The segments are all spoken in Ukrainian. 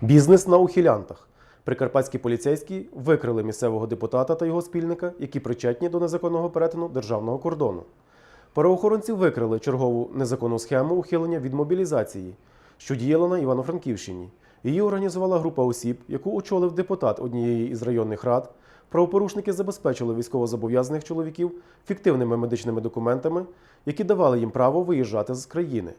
Бізнес на ухилянтах. Прикарпатські поліцейські викрили місцевого депутата та його спільника, які причетні до незаконного перетину державного кордону. Правоохоронці викрили чергову незаконну схему ухилення від мобілізації, що діяла на Івано-Франківщині. Її організувала група осіб, яку очолив депутат однієї із районних рад. Правопорушники забезпечили військовозобов'язаних чоловіків фіктивними медичними документами, які давали їм право виїжджати з країни.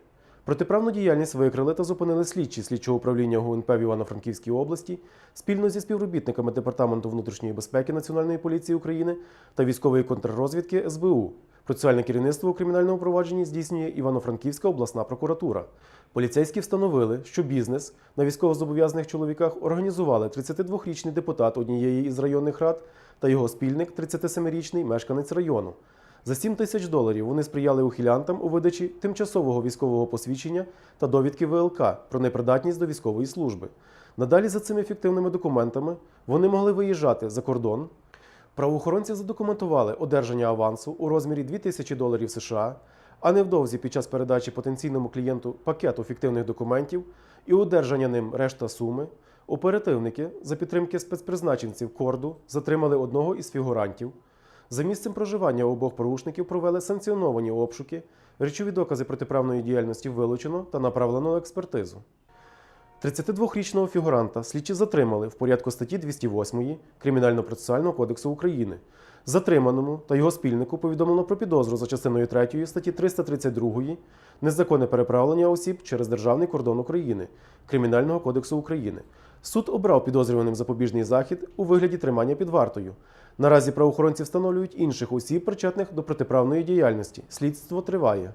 Протиправну діяльність викрили та зупинили слідчі слідчого управління ГУНП в Івано-Франківській області спільно зі співробітниками Департаменту внутрішньої безпеки Національної поліції України та військової контррозвідки СБУ. Процесуальне керівництво у кримінальному провадженні здійснює Івано-Франківська обласна прокуратура. Поліцейські встановили, що бізнес на військовозобов'язаних чоловіках організували 32-річний депутат однієї із районних рад та його спільник, 37-річний мешканець району. За 7 тисяч доларів вони сприяли ухилянтам у видачі тимчасового військового посвідчення та довідки ВЛК про непридатність до військової служби. Надалі за цими фіктивними документами вони могли виїжджати за кордон. Правоохоронці задокументували одержання авансу у розмірі 2000 доларів США, а невдовзі під час передачі потенційному клієнту пакету фіктивних документів і одержання ним решта суми. Оперативники за підтримки спецпризначенців корду затримали одного із фігурантів. За місцем проживання обох порушників провели санкціоновані обшуки, речові докази протиправної діяльності вилучено та направлено на експертизу. 32-річного фігуранта слідчі затримали в порядку статті 208 Кримінально-процесуального кодексу України. Затриманому та його спільнику повідомлено про підозру за частиною 3 статті 332 незаконне переправлення осіб через державний кордон України Кримінального кодексу України. Суд обрав підозрюваним запобіжний захід у вигляді тримання під вартою. Наразі правоохоронці встановлюють інших осіб, причетних до протиправної діяльності. Слідство триває.